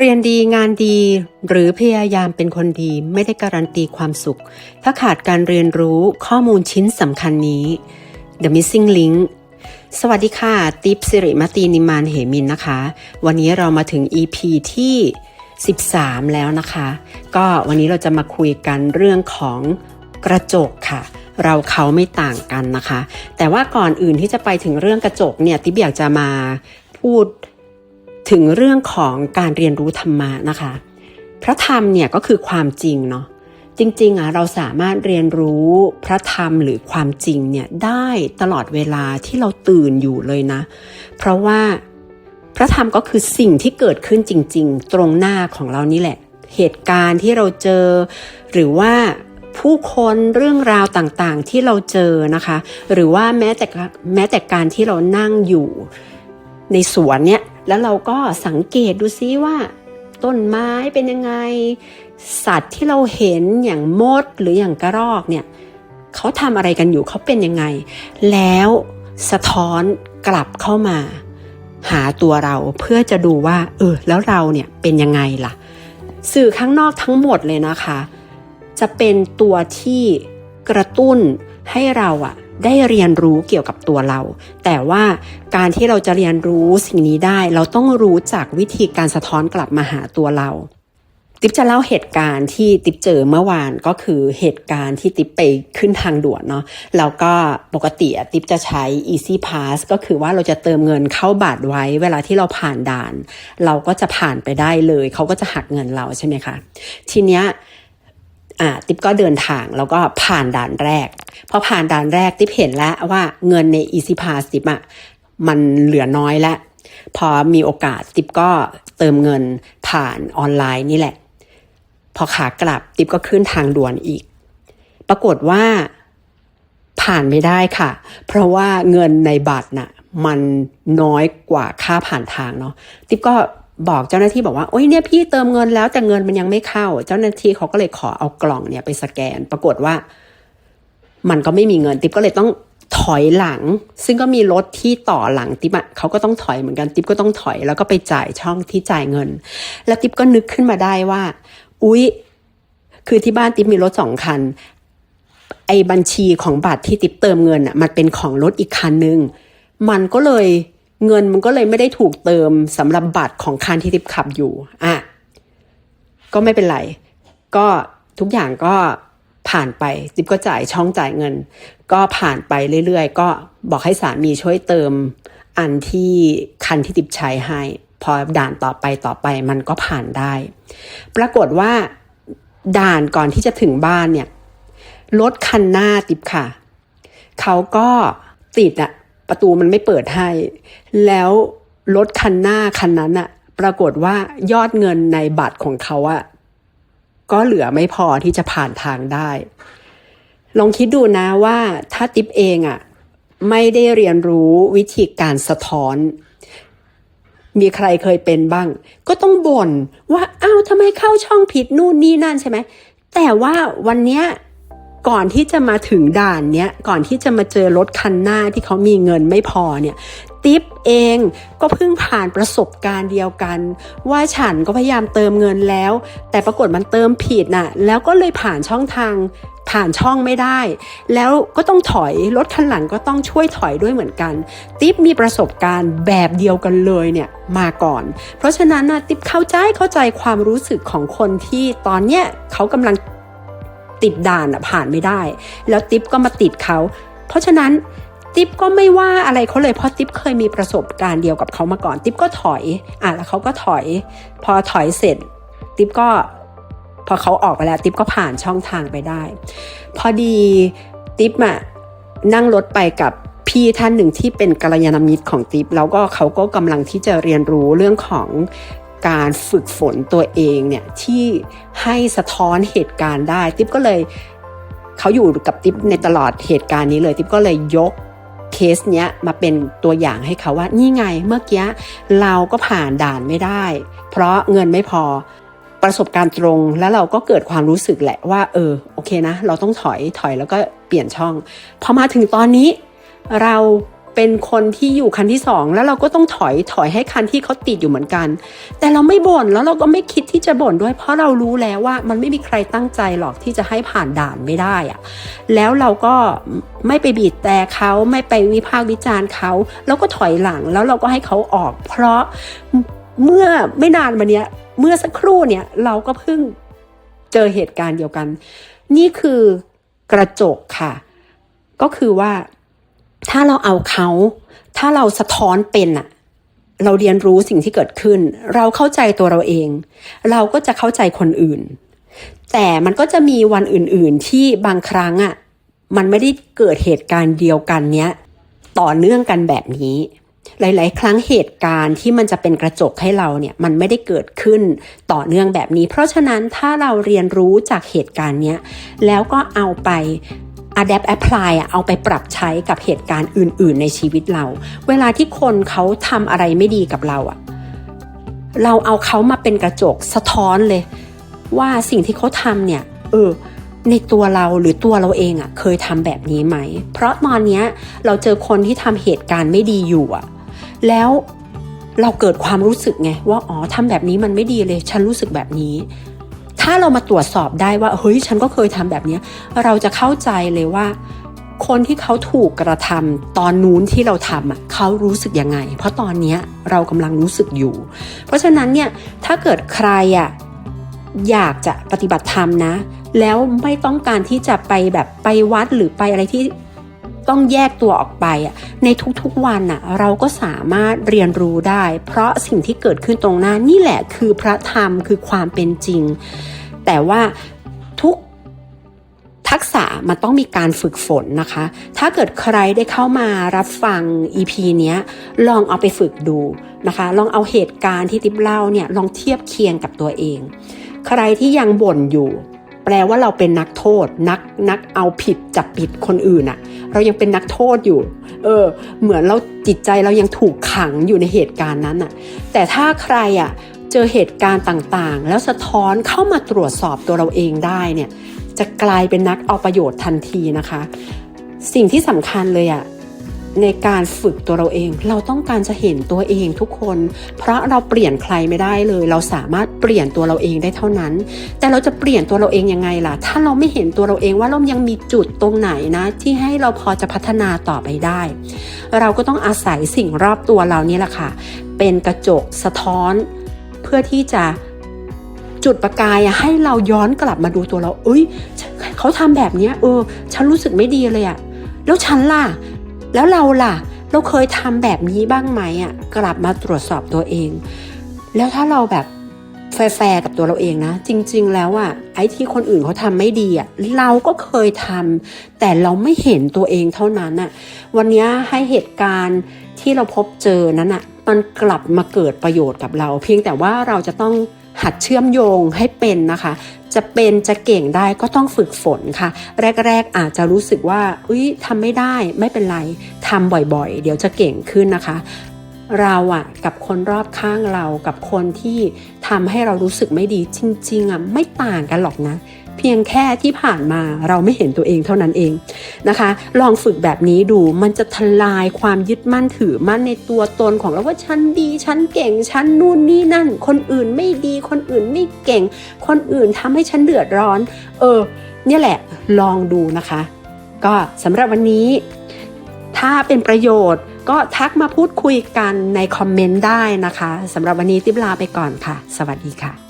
เรียนดีงานดี หรือพยายามเป็นคนดีไม่ได้การันตีความสุข ถ้าขาดการเรียนรู้ข้อมูลชิ้นสำคัญนี้ The Missing Link สวัสดีค่ะ ติปสิริมตีนิมานเหมินนะคะ วันนี้เรามาถึง EP ที่ 13 แล้วนะคะ ก็วันนี้เราจะมาคุยกันเรื่องของกระจกค่ะ เราเขาไม่ต่างกันนะคะ แต่ว่าก่อนอื่นที่จะไปถึงเรื่องกระจกเนี่ย ติบอยากจะมาพูด ถึงเรื่องของการเรียนรู้ธรรมะนะคะ พระธรรมเนี่ยก็คือความจริงเนาะจริงๆอะเราสามารถเรียนรู้พระธรรมหรือความจริงเนี่ยได้ตลอดเวลาที่เราตื่นอยู่เลยนะ เพราะว่าพระธรรมก็คือสิ่งที่เกิดขึ้นจริง ๆ ตรงหน้าของเรานี่แหละ เหตุการณ์ที่เราเจอ หรือว่าผู้คนเรื่องราวต่างๆที่เราเจอนะคะ หรือว่าแม้แต่แม้แต่การที่เรานั่งอยู่ ในสวนเนี่ยแล้วเราก็สังเกตดูซิว่า ต้นไม้เป็นยังไง สัตว์ที่เราเห็นอย่างมดหรืออย่างกระรอกเนี่ยเขาทำอะไรกันอยู่เขาเป็นยังไง แล้วสะท้อนกลับเข้ามา หาตัวเราเพื่อจะดูว่า เออ แล้วเราเนี่ยเป็นยังไงล่ะ สื่อข้างนอกทั้งหมดเลยนะคะ จะเป็นตัวที่กระตุ้นให้เราอะ ได้เรียนรู้เกี่ยวกับตัวเรา แต่ว่าการที่เราจะเรียนรู้สิ่งนี้ได้ เราต้องรู้จากวิธีการสะท้อนกลับมาหาตัวเรา ติ๊บจะเล่าเหตุการณ์ที่ติ๊บเจอเมื่อวานก็คือเหตุการณ์ที่ติ๊บไปขึ้นทางด่วนเนาะแล้วก็ปกติติ๊บจะใช้ easy pass ก็คือว่าเราจะเติมเงินเข้าบัตรไว้ เวลาที่เราผ่านด่าน เราก็จะผ่านไปได้เลย เขาก็จะหักเงินเราใช่ไหมคะทีเนี้ย อ่าติ๊บก็เดินทางแล้วก็ผ่านด่านแรกพอผ่านด่านแรกติ๊บเห็นแล้วว่าเงินใน easy pass ติ๊บอะมันเหลือน้อยแล้วพอมีโอกาสติ๊บก็เติมเงินผ่านออนไลน์นี่แหละ พอขากลับติ๊บก็ขึ้นทางด่วนอีก ปรากฏว่าผ่านไม่ได้ค่ะ เพราะว่าเงินในบัตรน่ะมันน้อยกว่าค่าผ่านทางเนาะติ๊บก็ บอกเจ้าหน้าที่บอกว่าโอ้ยเนี่ยพี่เติมเงินแล้วแต่เงินมันยังไม่เข้า เจ้าหน้าที่เขาก็เลยขอเอากล่องเนี่ยไปสแกน ปรากฏว่า มันก็ไม่มีเงินติ๊บก็เลยต้องถอยหลัง ซึ่งก็มีรถที่ต่อหลังติ๊บอะเขาก็ต้องถอยเหมือนกันติ๊บก็ต้องถอยแล้วก็ไปจ่ายช่องที่จ่ายเงิน แล้วติ๊บก็นึกขึ้นมาได้ว่า อุ๊ย คือที่บ้านติ๊บมีรถสองคัน ไอ้บัญชีของบัตรที่ติ๊บเติมเงินอะมันเป็นของรถอีกคันนึงมันก็เลย เงินมันก็เลยไม่ได้ถูกเติมสำหรับบัตรของคันที่ติบขับอยู่ อะ ก็ไม่เป็นไร ก็ทุกอย่างก็ผ่านไปติบก็จ่ายช่องจ่ายเงิน ก็ผ่านไปเรื่อยๆ ก็บอกให้สามีช่วยเติมอันที่คันที่ติบใช้ให้ พอด่านต่อไปต่อไปมันก็ผ่านได้ ปรากฏว่าด่านก่อนที่จะถึงบ้านเนี่ยรถคันหน้าติบค่ะ เขาก็ติดอะ ประตูมันไม่เปิดให้ แล้วรถคันหน้าคันนั้นอะปรากฏว่ายอดเงินในบัตรของเขาอะก็เหลือไม่พอที่จะผ่านทางได้ ลองคิดดูนะว่าถ้าติ๊บเองอะไม่ได้เรียนรู้วิธีการสะท้อน มีใครเคยเป็นบ้าง ก็ต้องบ่นว่าอ้าวทำไมเข้าช่องผิดนู่นนี่นั่นใช่ไหมแต่ว่าวันเนี้ย ก่อนที่จะมาถึงด่านเนี้ยก่อนที่จะมาเจอรถคันหน้าที่เขามีเงินไม่พอเนี่ยติ๊บเองก็เพิ่งผ่านประสบการณ์เดียวกัน ว่าฉันก็พยายามเติมเงินแล้ว แต่ปรากฏมันเติมผิดน่ะแล้วก็เลยผ่านช่องทางผ่านช่องไม่ได้ แล้วก็ต้องถอยรถคันหลังก็ต้องช่วยถอยด้วยเหมือนกัน ติ๊บมีประสบการณ์แบบเดียวกันเลยเนี่ยมาก่อน เพราะฉะนั้นนะติ๊บเข้าใจเข้าใจความรู้สึกของคนที่ตอนเนี้ยเขากำลัง ติดด่านอะผ่านไม่ได้ แล้วติ๊บก็มาติดเขา เพราะฉะนั้นติ๊บก็ไม่ว่าอะไรเขาเลยเพราะติ๊บเคยมีประสบการณ์เดียวกับเขามาก่อน ติ๊บก็ถอยอะแล้วเขาก็ถอย พอถอยเสร็จ ติ๊บก็ พอเขาออกไปแล้วติ๊บก็ผ่านช่องทางไปได้ พอดีติ๊บอะนั่งรถไปกับพี่ท่านหนึ่งที่เป็นกัลยาณมิตรของติ๊บแล้วก็เขาก็กำลังที่จะเรียนรู้เรื่องของ การฝึกฝนตัวเองเนี่ยที่ให้สะท้อนเหตุการณ์ได้ ติ๊บก็เลยเขาอยู่กับติ๊บในตลอดเหตุการณ์นี้เลย ติ๊บก็เลยยกเคสเนี้ยมาเป็นตัวอย่างให้เขาว่านี่ไงเมื่อกี้เราก็ผ่านด่านไม่ได้ เพราะเงินไม่พอประสบการณ์ตรงแล้วเราก็เกิดความรู้สึกแหละว่า เออโอเคนะ เราต้องถอยถอยแล้วก็เปลี่ยนช่องพอมาถึงตอนนี้เรา เป็นคนที่อยู่คันที่สองแล้วเราก็ต้องถอยถอยให้คันที่เขาติดอยู่เหมือนกัน แต่เราไม่บ่นแล้วเราก็ไม่คิดที่จะบ่นด้วย เพราะเรารู้แล้วว่ามันไม่มีใครตั้งใจหรอกที่จะให้ผ่านด่านไม่ได้อะแล้วเราก็ไม่ไปบีบแต่เขาไม่ไปวิพากษ์วิจารณ์เขาแล้วก็ถอยหลังแล้วเราก็ให้เขาออก เพราะเมื่อไม่นานมาเนี้ยเมื่อสักครู่เนี่ยเราก็เพิ่งเจอเหตุการณ์เดียวกัน นี่คือกระจกค่ะ ก็คือว่า ถ้าเราเอาเขา ถ้าเราสะท้อนเป็นอะเราเรียนรู้สิ่งที่เกิดขึ้น เราเข้าใจตัวเราเอง เราก็จะเข้าใจคนอื่น แต่มันก็จะมีวันอื่นๆที่บางครั้งอะมันไม่ได้เกิดเหตุการณ์เดียวกันเนี้ยต่อเนื่องกันแบบนี้ หลาย ๆ ครั้งเหตุการณ์ที่มันจะเป็นกระจกให้เราเนี่ยมันไม่ได้เกิดขึ้นต่อเนื่องแบบนี้ เพราะฉะนั้นถ้าเราเรียนรู้จากเหตุการณ์เนี้ยแล้วก็เอาไป adapt apply อะเอาไปปรับใช้กับเหตุการณ์อื่น ๆ ในชีวิตเรา เวลาที่คนเขาทำอะไรไม่ดีกับเราอะเราเอาเขามาเป็นกระจกสะท้อนเลย ว่าสิ่งที่เขาทำเนี่ย เออในตัวเราหรือตัวเราเองอะเคยทำแบบนี้ไหม เพราะตอนเนี้ยเราเจอคนที่ทำเหตุการณ์ไม่ดีอยู่อะแล้วเราเกิดความรู้สึกไงว่าอ๋อทำแบบนี้มันไม่ดีเลย ฉันรู้สึกแบบนี้ ถ้าเรามาตรวจสอบได้ว่าเฮ้ยฉันก็เคยทำแบบนี้เราจะเข้าใจเลยว่า คนที่เขาถูกกระทำตอนนู้นที่เราทำอะเขารู้สึกยังไง เพราะตอนนี้เรากำลังรู้สึกอยู่ เพราะฉะนั้นเนี่ยถ้าเกิดใครอะอยากจะปฏิบัติธรรมนะ แล้วไม่ต้องการที่จะไปแบบไปวัดหรือไปอะไรที่ ต้องแยกตัวออกไปอะในทุกๆวันอะเราก็สามารถเรียนรู้ได้ เพราะสิ่งที่เกิดขึ้นตรงหน้านี่แหละคือพระธรรมคือความเป็นจริง แต่ว่าทุกทักษะมันต้องมีการฝึกฝนนะคะ ถ้าเกิดใครได้เข้ามารับฟัง EP เนี้ยลองเอาไปฝึกดูนะคะ ลองเอาเหตุการณ์ที่ติ๊บเล่าเนี่ยลองเทียบเคียงกับตัวเอง ใครที่ยังบ่นอยู่ แปลว่าเราเป็นนักโทษ นักนักเอาผิดจับผิดคนอื่นอะเรายังเป็นนักโทษอยู่ เออ เหมือนเราจิตใจเรายังถูกขังอยู่ในเหตุการณ์นั้นอะแต่ถ้าใครอะเจอเหตุการณ์ต่างๆ แล้วสะท้อนเข้ามาตรวจสอบตัวเราเองได้เนี่ย จะกลายเป็นนักเอาประโยชน์ทันทีนะคะ สิ่งที่สำคัญเลยอะ ในการฝึกตัวเราเอง เราต้องการจะเห็นตัวเองทุกคน เพราะเราเปลี่ยนใครไม่ได้เลย เราสามารถเปลี่ยนตัวเราเองได้เท่านั้น แต่เราจะเปลี่ยนตัวเราเองยังไงล่ะ ถ้าเราไม่เห็นตัวเราเองว่าเรายังมีจุดตรงไหนนะ ที่ให้เราพอจะพัฒนาต่อไปได้ เราก็ต้องอาศัยสิ่งรอบตัวเรานี่แหละค่ะ เป็นกระจกสะท้อน เพื่อที่จะจุดประกายให้เราย้อนกลับมาดูตัวเราเอ้ยเขาทำแบบเนี้ยเออ ฉันรู้สึกไม่ดีเลยอะแล้วฉันล่ะ แล้วเราล่ะ เราเคยทำแบบนี้บ้างไหมอะกลับมาตรวจสอบตัวเอง แล้วถ้าเราแบบแฟร์กับตัวเราเองนะ จริง ๆ แล้วอะไอ้ที่คนอื่นเขาทำไม่ดีอะเราก็เคยทำแต่เราไม่เห็นตัวเองเท่านั้นอะวันนี้ให้เหตุการณ์ที่เราพบเจอนั้นอะมันกลับมาเกิดประโยชน์กับเรา เพียงแต่ว่าเราจะต้อง หัดเชื่อมโยงให้เป็นนะคะ จะเป็นจะเก่งได้ก็ต้องฝึกฝนค่ะ แรกๆอาจจะรู้สึกว่าอุ้ยทำไม่ได้ไม่เป็นไรทำบ่อยๆ เดี๋ยวจะเก่งขึ้นนะคะ เราอะกับคนรอบข้างเรากับคนที่ ทำให้เรารู้สึกไม่ดีจริงๆอะไม่ต่างกันหรอกนะ เพียงแค่ที่ผ่านมาเราไม่เห็นตัวเองเท่านั้นเองนะคะ ลองฝึกแบบนี้ดูมันจะทลายความยึดมั่นถือมั่นในตัวตนของเราว่าฉันดีฉันเก่งฉันนู่นนี่นั่น คนอื่นไม่ดีคนอื่นไม่เก่ง คนอื่นทำให้ฉันเดือดร้อน เออเนี่ยแหละลองดูนะคะ ก็สำหรับวันนี้ ถ้าเป็นประโยชน์ ก็ทักมาพูดคุยกันในคอมเมนต์ได้นะคะสำหรับวันนี้ติ๊บลาไปก่อนค่ะ สวัสดีค่ะ